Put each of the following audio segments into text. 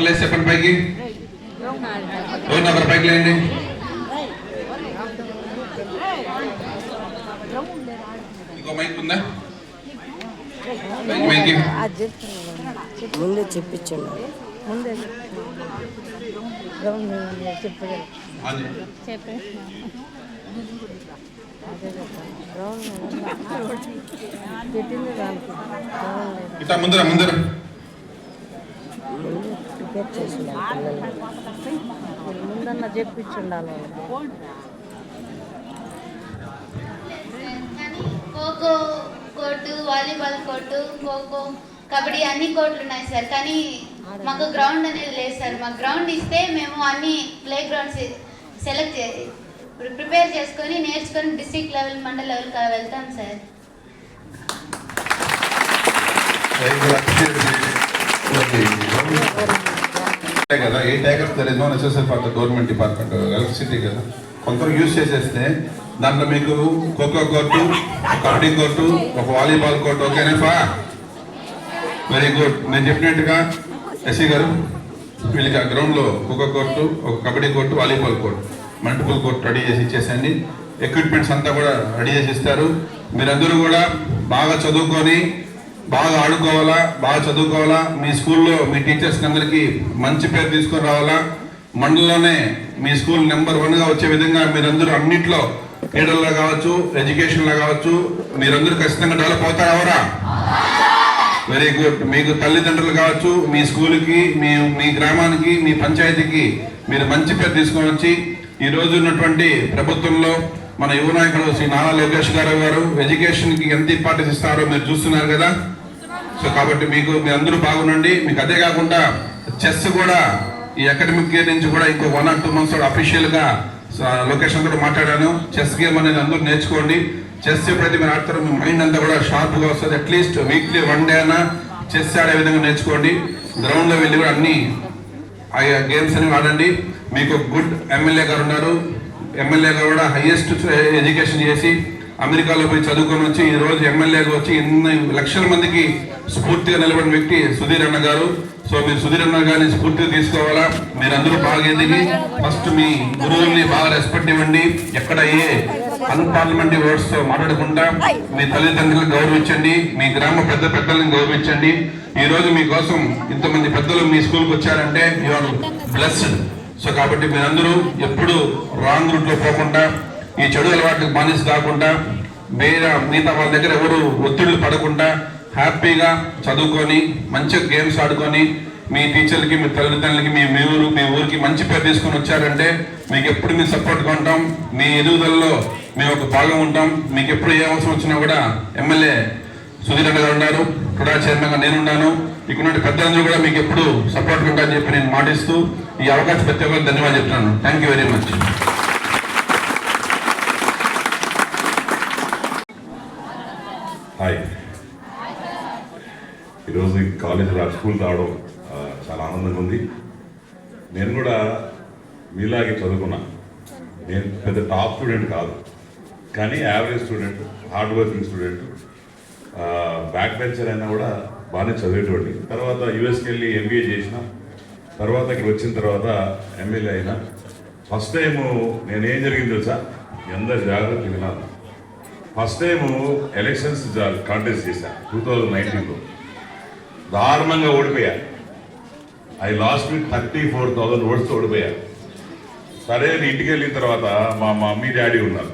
ఒకరు లేచి చెప్పండి పైకి. ఒకరు పైకి లేండి? ఇంకో మైక్ ఉందా? మైక్ ముందే చెప్పించండి ముందే గ్రౌండ్ చెప్పలేదు అది. అదే చెప్తాను గ్రౌండ్ పెట్టింది దానికి గ్రౌండ్ లేదు ఇట్లా ముందర ముందర ముందు ప్రిపేర్ ముందన్న చెప్పించుండాలి kho kho court volleyball court kho kho kabaddi అన్ని కోర్టులు ఉన్నాయి సార్ కానీ మాకు గ్రౌండ్ అనేది లేదు సార్ మాకు గ్రౌండ్ ఇస్తే మేము అన్ని ప్లే గ్రౌండ్స్ సెలెక్ట్ చేసి ప్రిపేర్ చేసుకొని నేర్చుకొని డిస్ట్రిక్ట్ లెవెల్ మండల్ లెవెల్ వెళ్తాం సార్ అంతే కదా ఏ ట్యాగర్స్ there is no necessary for the government department electricity కదా. కొంతవరకు యూజ్ చేసేస్తే దాంట్లో మీకు ఖోఖో కోర్టు కబడ్డీ కోర్టు ఒక వాలీబాల్ కోర్టు ఓకేనా ఫా? వెరీ గుడ్ నేను చెప్పినట్టుగా ఎస్సీ గారు వీళ్ళకి ఆ గ్రౌండ్లో ఖోఖో కోర్టు ఒక kabaddi court volleyball court multiple court ready చేసి ఇచ్చేసండి ఎక్విప్మెంట్స్ అంతా కూడా రెడీ చేసి ఇస్తారు. మీరందరూ కూడా బాగా చదువుకొని బాగా ఆడుకోవాలా బాగా చదువుకోవాలా మీ స్కూల్లో మీ టీచర్స్ అందరికీ మంచి పేరు తీసుకొని రావాలా. మండలంలోనే మీ స్కూల్ నెంబర్ వన్గా వచ్చే విధంగా మీరందరూ అన్నిట్లో క్రీడల్లో కావచ్చు ఎడ్యుకేషన్లో కావచ్చు మీరందరూ ఖచ్చితంగా డెవలప్ అవుతారా వెరీ గుడ్ మీకు తల్లిదండ్రులు కావచ్చు మీ స్కూల్కి మీ మీ గ్రామానికి మీ పంచాయతీకి మీరు మంచి పేరు తీసుకొని వచ్చి ఈరోజు ఉన్నటువంటి ప్రభుత్వంలో మన యువ నాయకుడు శ్రీ నారా లోకేష్ గారు గారు ఎడ్యుకేషన్కి ఎంత ఇంపార్టెన్స్ ఇస్తారో మీరు చూస్తున్నారు కదా? సో కాబట్టి మీకు మీ అందరూ బాగుండండి. మీకు అదే కాకుండా చెస్ కూడా ఈ అకాడమిక్ ఇయర్ నుంచి కూడా ఇంకో వన్ ఆర్ టూ మంత్స్ అఫీషియల్గా లొకేషన్ కూడా మాట్లాడాను. చెస్ గేమ్ అనేది అందరూ నేర్చుకోండి. చెస్ ఎప్పుడైతే మీరు ఆడతారో మీ మైండ్ అంతా కూడా షార్ప్గా వస్తుంది. At least weekly one day అయినా చెస్ ఆడే విధంగా నేర్చుకోండి. గ్రౌండ్లో వెళ్ళి కూడా అన్ని ఆ గేమ్స్ అని ఆడండి. మీకు గుడ్ ఎమ్మెల్యే గారు ఉన్నారు. ఎమ్మెల్యే గారు కూడా హైయెస్ట్ ఎడ్యుకేషన్ చేసి అమెరికాలో పోయి చదువుకొని వచ్చి ఈరోజు ఎమ్మెల్యేగా వచ్చి ఎన్ని లక్షల మందికి స్ఫూర్తిగా నిలబడిన వ్యక్తి సుధీర్ అన్న గారు. సో మీరు సుధీర్ అన్న గారిని స్ఫూర్తిగా తీసుకోవాలా? మీరందరూ బాగా ఎదిగి ఫస్ట్ మీ గురువుల్ని బాగా రెస్పెక్ట్ ఇవ్వండి. ఎక్కడ ఏ అన్పార్లమెంటరీ వర్డ్స్తో మాట్లాడకుండా మీ తల్లిదండ్రులను గౌరవించండి. మీ గ్రామ పెద్ద పెద్దలను గౌరవించండి. ఈరోజు మీకోసం ఇంతమంది పెద్దలు మీ స్కూల్కి వచ్చారంటే యు ఆర్ బ్లెస్డ్ సో కాబట్టి మీరందరూ ఎప్పుడు రాంగ్ రూట్లో పోకుండా ఈ చెడు అలవాట్లకు బానిస కాకుండా వేరే మిగతా వాళ్ళ దగ్గర ఎవరు ఒత్తిళ్ళు పడకుండా హ్యాపీగా చదువుకొని మంచిగా గేమ్స్ ఆడుకొని మీ టీచర్లకి మీ తల్లిదండ్రులకి మీ మీ ఊరు మీ ఊరికి మంచి పేరు తీసుకొని వచ్చారంటే మీకు ఎప్పుడు మీ సపోర్ట్గా ఉంటాం మీ ఎదుగుదలలో మేము ఒక భాగం ఉంటాం. మీకు ఎప్పుడు ఏ అవసరం వచ్చినా కూడా ఎమ్మెల్యే సుధీర్ గారు ఉన్నారు. కూడా చైర్మన్గా నేనున్నాను ఇక్కడ పెద్దలందరూ కూడా మీకు ఎప్పుడు సపోర్ట్ ఉంటారని చెప్పి నేను మాటిస్తూ ఈ అవకాశం ప్రతి ఒక్కరికి ధన్యవాదాలు చెప్తున్నాను. Thank you very much hi ఈరోజు కాలేజ్ రా స్కూల్ రావడం చాలా ఆనందంగా ఉంది. నేను కూడా మీలాగే చదువుకున్నా. నేను పెద్ద టాప్ స్టూడెంట్ కాదు. కానీ average student hard working student. Back bencher అయినా కూడా బాగానే చదివేటువంటి తర్వాత యుఎస్కి వెళ్ళి ఎంబీఏ చేసిన తర్వాత ఇక్కడ వచ్చిన తర్వాత ఎమ్మెల్యే అయినా. ఫస్ట్ టైం నేనేం జరిగింది తెలుసా? మీ అందరు జాగ్రత్త వినాలి ఫస్ట్ టైం ఎలక్షన్స్ కాంటెస్ట్ చేశా టూ థౌజండ్ నైన్టీన్లో దారుణంగా ఓడిపోయా. I lost with thirty four thousand votes ఓడిపోయా. సరే నేను ఇంటికి వెళ్ళిన తర్వాత మా మమ్మీ డాడీ ఉన్నారు.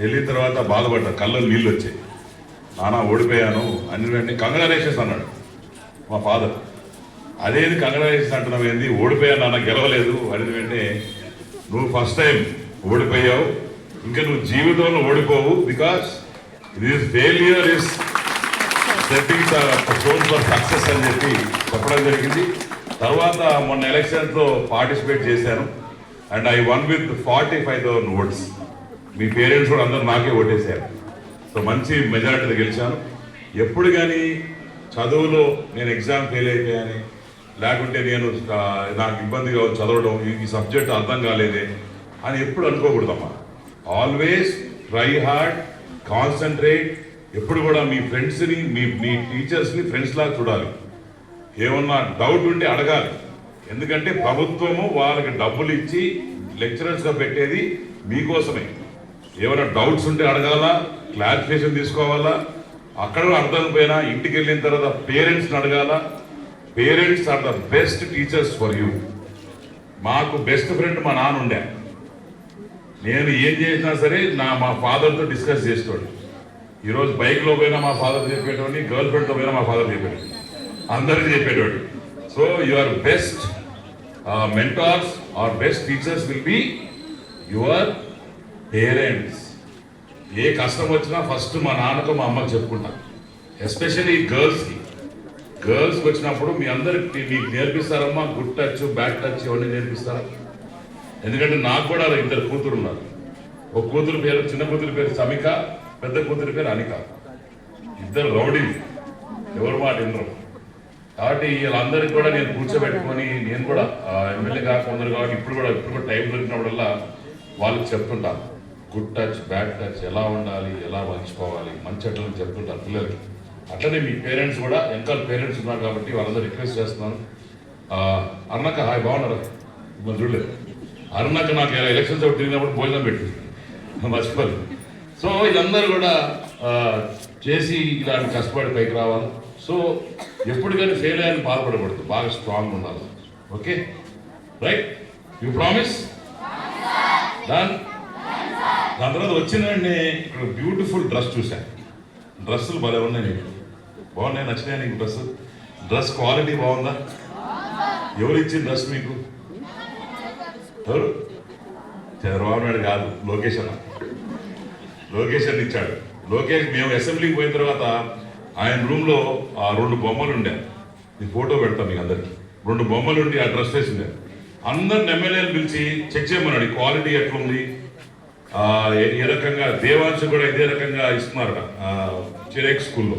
వెళ్ళిన తర్వాత బాధపడ్డా కళ్ళు నీళ్ళు వచ్చాయి. నాన్న ఓడిపోయాను అన్ని వెంటనే కంగ్రాలేషన్స్ అన్నాడు మా ఫాదర్. అదేది కంగ్రాలేషన్స్ అంటున్నావు ఏంది? ఓడిపోయాను నాన్న గెలవలేదు. అని వెంటనే నువ్వు ఫస్ట్ టైం ఓడిపోయావు ఇంకా నువ్వు జీవితంలో ఓడిపోవు because this failure is setting stone for success అని చెప్పి చెప్పడం జరిగింది. తర్వాత మొన్న ఎలక్షన్స్లో పార్టిసిపేట్ చేశాను. And I won with forty five thousand votes me parents కూడా అందరూ నాకే ఓటేశారు. సో మంచి మెజారిటీతో గెలిచాను. ఎప్పుడు కానీ చదువులో నేను ఎగ్జామ్ ఫెయిల్ అయిపోయాని లేకుంటే నేను నాకు ఇబ్బందిగా చదవడం ఈ- సబ్జెక్ట్ అర్థం కాలేదే అని ఎప్పుడు అనుకోకూడదమ్మా. ఆల్వేస్ ట్రై హార్డ్ కాన్సన్ట్రేట్ ఎప్పుడు కూడా మీ ఫ్రెండ్స్ని మీ మీ టీచర్స్ని ఫ్రెండ్స్ లాగా చూడాలి. ఏమన్నా డౌట్ ఉంటే అడగాలి. ఎందుకంటే ప్రభుత్వము వాళ్ళకి డబ్బులు ఇచ్చి లెక్చరర్స్గా పెట్టేది మీకోసమే. ఏమైనా డౌట్స్ ఉంటే అడగాలా? క్లారిఫికేషన్ తీసుకోవాలా? అక్కడ అర్థం పోయినా ఇంటికి వెళ్ళిన తర్వాత పేరెంట్స్ని అడగాల? Parents are the best teachers for you. మాకు బెస్ట్ ఫ్రెండ్ మా నాన్న ఉండే. నేను ఏం చేసినా సరే నా మా ఫాదర్తో డిస్కస్ చేసేవాడు ఈరోజు బైక్లో పోయినా మా ఫాదర్ చెప్పేటోడిని గర్ల్ ఫ్రెండ్తో పోయినా మా ఫాదర్ చెప్పేవాడు అందరికీ చెప్పేటోడు. So your best mentors are best teachers will be your parents ఏ కష్టం వచ్చినా ఫస్ట్ మా నాన్నతో మా అమ్మకి చెప్పుకుంటా. ఎస్పెషల్లీ గర్ల్స్కి గర్ల్స్కి వచ్చినప్పుడు మీ అందరికి మీకు నేర్పిస్తారమ్మా గుడ్ టచ్ బ్యాక్ టచ్ ఇవన్నీ నేర్పిస్తారా? ఎందుకంటే నాకు కూడా ఇద్దరు కూతురు ఉన్నారు. ఒక కూతురు పేరు చిన్న కూతురు పేరు సమిక పెద్ద కూతురు పేరు అనిక. ఇద్దరు రౌడీ ఎవరు మాట ఇంద్రం కాబట్టి వీళ్ళందరికీ కూడా నేను కూర్చోబెట్టుకొని నేను కూడా ఎమ్మెల్యే కాకుండా కాబట్టి ఇప్పుడు కూడా ఇప్పుడు కూడా టైం దొరికినప్పుడల్లా వాళ్ళకి చెప్తుంటాను. గుడ్ టచ్ బ్యాడ్ టచ్ ఎలా ఉండాలి ఎలా మంచుకోవాలి మంచి అట్లని చెప్తుంటారు పిల్లలకి. అట్లనే మీ పేరెంట్స్ కూడా వెనకాల పేరెంట్స్ ఉన్నారు కాబట్టి వాళ్ళందరూ రిక్వెస్ట్ చేస్తున్నాను. ఆ, హాయ్ బాగున్నారా? మనం చూడలేదు. అరుణక్క నాకు ఎలా ఎలక్షన్స్ ఒకటి తిరిగినప్పుడు భోజనం పెట్టింది. మర్చిపోలేదు. సో వీళ్ళందరూ కూడా చేసి ఇలాంటి కష్టపడి పైకి రావాలి. సో ఎప్పుడు కానీ ఫెయిల్ అయ్యాలని బాధపడకూడదు. బాగా స్ట్రాంగ్ ఉండాలి. Okay? Right you promise done దాని తర్వాత వచ్చిన వెంటనే ఇక్కడ బ్యూటిఫుల్ డ్రెస్ చూశాను. డ్రెస్సులు భలే ఉన్నాయి నీకు. బాగున్నాయి నచ్చినాయి నీకు డ్రెస్ డ్రెస్ క్వాలిటీ బాగుందా? ఎవరు ఇచ్చిన డ్రెస్ మీకు? ఎవరు? చంద్రబాబు నాయుడు కాదు లోకేష్ అన్న. లోకేష్ అని ఇచ్చాడు. లోకేష్ మేము అసెంబ్లీకి పోయిన తర్వాత ఆయన రూమ్లో ఆ రెండు బొమ్మలు ఉండే. నేను ఫోటో పెడతాను మీకు అందరికి. రెండు బొమ్మలు ఉండి ఆ డ్రెస్ వేసి ఉండే. అందరిని ఎమ్మెల్యేలు పిలిచి చెక్ చేయమన్నాడు క్వాలిటీ ఎట్లుంది? ఏ- రకంగా దేవాంశ కూడా ఇదే రకంగా ఇస్తున్నారు చిరేక్ స్కూల్లో.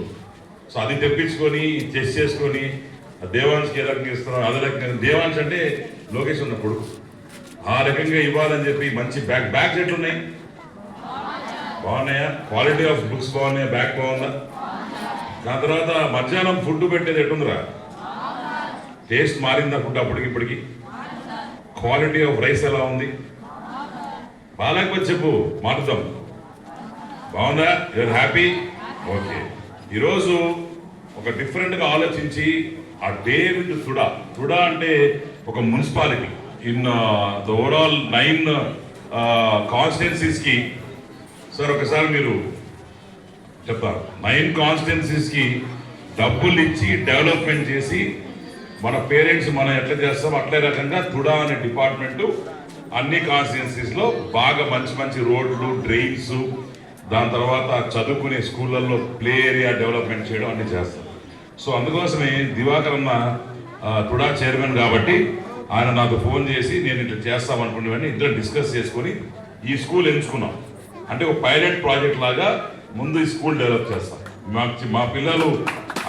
సో అది తెప్పించుకొని చెస్ చేసుకొని ఆ ఏ రకంగా ఇస్తున్నారు అదే రకంగా దేవాంశ్ అంటే లోకేష్ ఉన్న కొడుకు. ఆ రకంగా ఇవ్వాలని చెప్పి మంచి బ్యాగ్ బ్యాగ్స్ ఎట్లున్నాయి? బాగున్నాయా? క్వాలిటీ ఆఫ్ బుక్స్ బాగున్నాయా? బ్యాగ్ బాగుందా? దాని తర్వాత మధ్యాహ్నం ఫుడ్ పెట్టేది ఎట్టుందిరా? టేస్ట్ మారిందా ఫుడ్ అప్పటికి ఇప్పటికి? క్వాలిటీ ఆఫ్ రైస్ ఎలా ఉంది? బాగాలేకపోతే చెప్పు మారుతాం బాగుందా? యూఆర్ హ్యాపీ ఓకే ఈరోజు ఒక డిఫరెంట్గా ఆలోచించి ఆ డేవిడ్ తుడా తుడా అంటే ఒక municipality. In the overall nine కాన్స్టిట్యున్సీస్కి sir ఒకసారి మీరు చెప్తారు. నైన్ కాన్స్టిట్యున్సీస్కి డబ్బులు ఇచ్చి డెవలప్మెంట్ చేసి మన పేరెంట్స్ మనం ఎట్లా చేస్తాం అట్లే రకంగా తుడా అనే డిపార్ట్మెంట్ అన్ని కాన్స్టిట్యున్సీస్లో బాగా మంచి మంచి రోడ్లు డ్రైన్స్ దాని తర్వాత చదువుకునే స్కూళ్ళల్లో ప్లే ఏరియా డెవలప్మెంట్ చేయడం అన్ని చేస్తాం. సో అందుకోసమే దివాకర్ అన్న తుడా చైర్మన్ కాబట్టి ఆయన నాకు ఫోన్ చేసి నేను ఇట్లా చేస్తామనుకునేవాడిని ఇద్దరు డిస్కస్ చేసుకొని ఈ స్కూల్ ఎంచుకున్నాం. అంటే ఒక పైలట్ ప్రాజెక్ట్ లాగా ముందు ఈ స్కూల్ డెవలప్ చేస్తాం. మా మా పిల్లలు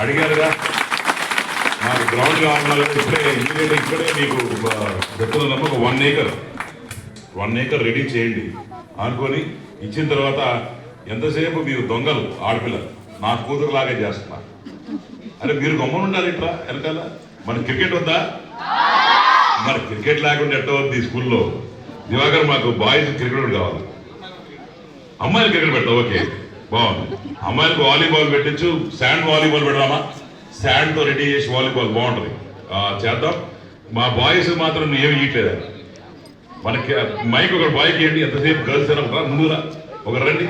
అడిగారుగా మాకు గ్రౌండ్ కావాలి ఇప్పుడే ఇమీడియట్ ఇప్పుడే మీకు చెప్తున్నాము ఒక one acre. One acre ready చేయండి. అనుకొని ఇచ్చిన తర్వాత ఎంతసేపు మీరు దొంగలు ఆడపిల్ల? నా కూతురు లాగే చేస్తున్నారు అరే మీరు గమ్మని ఉండాలి ఇట్లా వెనకాల. మన క్రికెట్ వద్దా? మరి క్రికెట్ లేకుండా ఎట్ట వద్దు ఈ స్కూల్లో? దివాకర్ మాకు బాయ్స్ క్రికెట్ కావాలి. అమ్మాయిలు క్రికెట్ పెట్టా ఓకే. బాగుంది. అమ్మాయిలకు వాలీబాల్ పెట్టచ్చు. శాండ్ వాలీబాల్ పెడదామా? శాండ్తో రెడీ చేసి వాలీబాల్ బాగుంటుంది. చేద్దాం. మా బాయ్స్ మాత్రం ఏమి ఇయట్లేదా మనకి మైక్ ఒక బాయ్కి ఏంటి ఎంతసేపు గర్ల్స్ అని ఒకరా ముందురా ఒక రండి.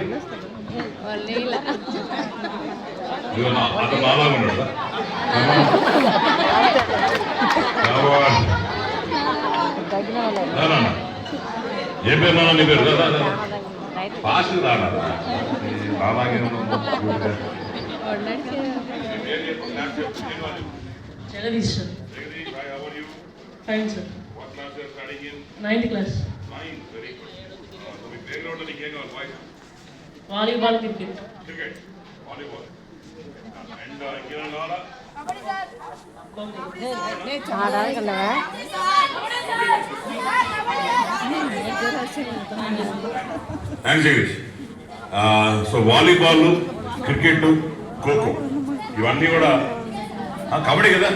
అతను నాలాగా ఉన్నాడు ఏం పేరు నాన్న? నీ పేరు. ఫాస్ట్ రానా నాలాగే. జగదీష్ సార్. నైన్త్ క్లాస్ మీ లో నీకేం కావాలి volleyball cricket cricket volleyball and కావాలా సో వాలీబాల్ క్రికెట్ ఖోఖో ఇవన్నీ కూడా కబడ్డీ కదా?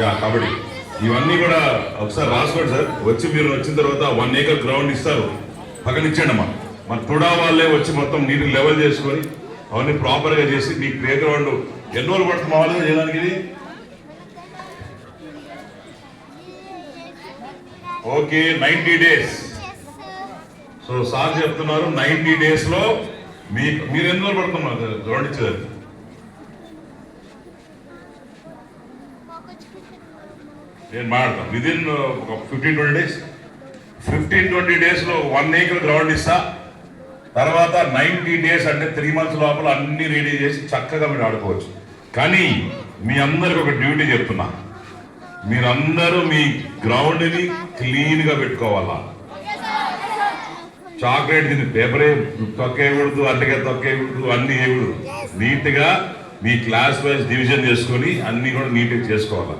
యా కబడ్డీ. ఇవన్నీ కూడా ఒకసారి రాసుకోండి సార్. వచ్చి మీరు వచ్చిన తర్వాత వన్ ఏకర్ గ్రౌండ్ ఇస్తారు. పక్కన ఇచ్చేయండి అమ్మా. మన తుడా వాళ్ళే వచ్చి మొత్తం నీటి లెవెల్ చేసుకొని అవన్నీ ప్రాపర్గా చేసి మీ ప్లే గ్రౌండ్ ఎన్ని రోజులు పడుతుంది మా వాళ్ళు చేయడానికి ఇది? Okay ninety days so sir చెప్తున్నారు నైంటీ డేస్లో మీ మీరు ఎన్ని రోజులు పడుతున్నారు? గ్రౌండ్ ఇచ్చేదానికి నేను మాట్లాడతాను. విదిన్ ఒక fifteen twenty days fifteen twenty డేస్లో వన్ ఏకర్ గ్రౌండ్ ఇస్తా. తర్వాత నైన్టీ డేస్ అంటే త్రీ మంత్స్ లోపల అన్ని రెడీ చేసి చక్కగా మీరు ఆడుకోవచ్చు. కానీ మీ అందరికి ఒక డ్యూటీ చెప్తున్నా. మీరందరూ మీ గ్రౌండ్ని క్లీన్గా పెట్టుకోవాలా? చాక్లెట్ తిని పేపరే తొక్కేయకూడదు అట్టగా తొక్కేయకూడదు అన్ని వేయకూడదు నీట్గా మీ క్లాస్ వైజ్ డివిజన్ చేసుకొని అన్ని కూడా నీట్గా చేసుకోవాలా?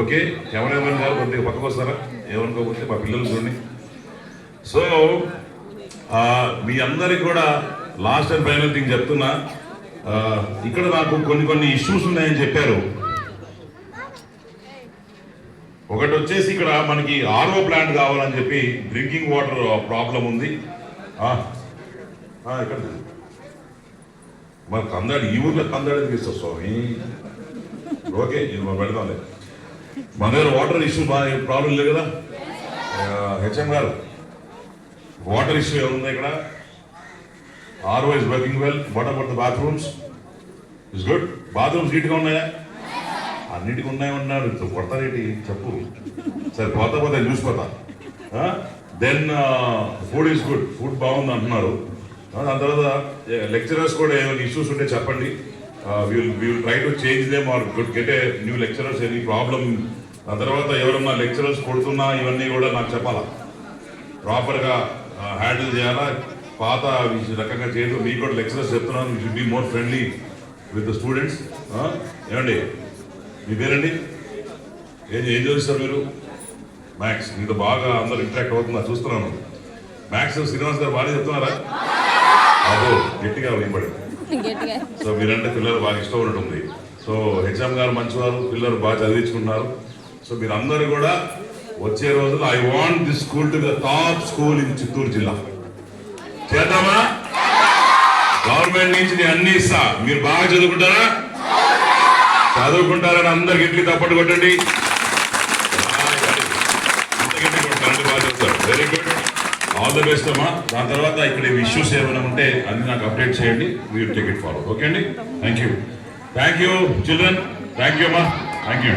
ఓకే కెమెరామెన్ గారు కొద్దిగా పక్కకు వస్తారా? ఏమనుకోకపోతే మా పిల్లలు చూడండి. సో మీ అందరికి కూడా లాస్ట్ అండ్ ఫైనల్ థింగ్ చెప్తున్నా. ఇక్కడ నాకు కొన్ని కొన్ని ఇష్యూస్ ఉన్నాయని చెప్పారు. ఒకటి వచ్చేసి ఇక్కడ మనకి ఆర్ఓ ప్లాంట్ కావాలని చెప్పి డ్రింకింగ్ వాటర్ ప్రాబ్లం ఉంది. ఇక్కడ మరి కందాడు ఈ ఊర్లో కందాడు తీసుకొస్తాం స్వామి? ఓకే నేను మనం లేదు మన దగ్గర వాటర్ ఇష్యూ బాగా ప్రాబ్లం లేదు కదా? హెచ్ఎం గారు వాటర్ ఇష్యూ ఏముంది ఇక్కడ? RO is working well what about the bathrooms is good bathrooms నీట్గా ఉన్నాయా? అన్నిటికీ ఉన్నాయన్నారు కొడతారేటి చెప్పు. సరే పోతా పోతా చూసిపోతా. Then food is good food బాగుంది అంటున్నారు. దాని తర్వాత లెక్చరర్స్ కూడా ఏమైనా ఇష్యూస్ ఉంటే చెప్పండి. Will will try to change them are good get a new lecturers any problem ఆ తర్వాత ఎవరన్నా లెక్చరర్స్ కొడుతున్నా ఇవన్నీ కూడా నాకు చెప్పాలా? ప్రాపర్గా హ్యాండిల్ uh, చేయాలా? పాత రకంగా చేయదు. మీకు కూడా లెక్చరర్స్ చెప్తున్నాను. Should be more friendly with the students ఏమండి? మీ పేరండి? ఏం ఏం చేస్తారు మీరు? మ్యాథ్స్ మీతో బాగా అందరు ఇంట్రాక్ట్ అవుతున్నా చూస్తున్నాను. మ్యాథ్స్ శ్రీనివాస్ గారు బాగా చెప్తున్నారా? అదో గట్టిగా వినపడింది. సో మీరంటే పిల్లలు బాగా ఇష్టం ఉంటుంది సో హెచ్ఎం గారు మంచివారు పిల్లలు బాగా చదివించుకున్నారు సో మీరందరూ కూడా వచ్చే రోజులు I want this school to the top school in Chittoor జిల్లా. చేద్దామా? గవర్నమెంట్ నుంచి నేను అన్ని ఇస్తా. మీరు బాగా చదువుకుంటారా? చదువుకుంటారని అందరికి ఇంటికి తప్పట్టు కొట్టండి. Very good all the best అమ్మా. దాని తర్వాత ఇక్కడ ఇష్యూస్ ఏమైనా ఉంటే అన్ని నాకు అప్డేట్ చేయండి. మీరు టికెట్ ఫాలో ఓకే అండి? Thank you thank you children thank you అమ్మా. Thank you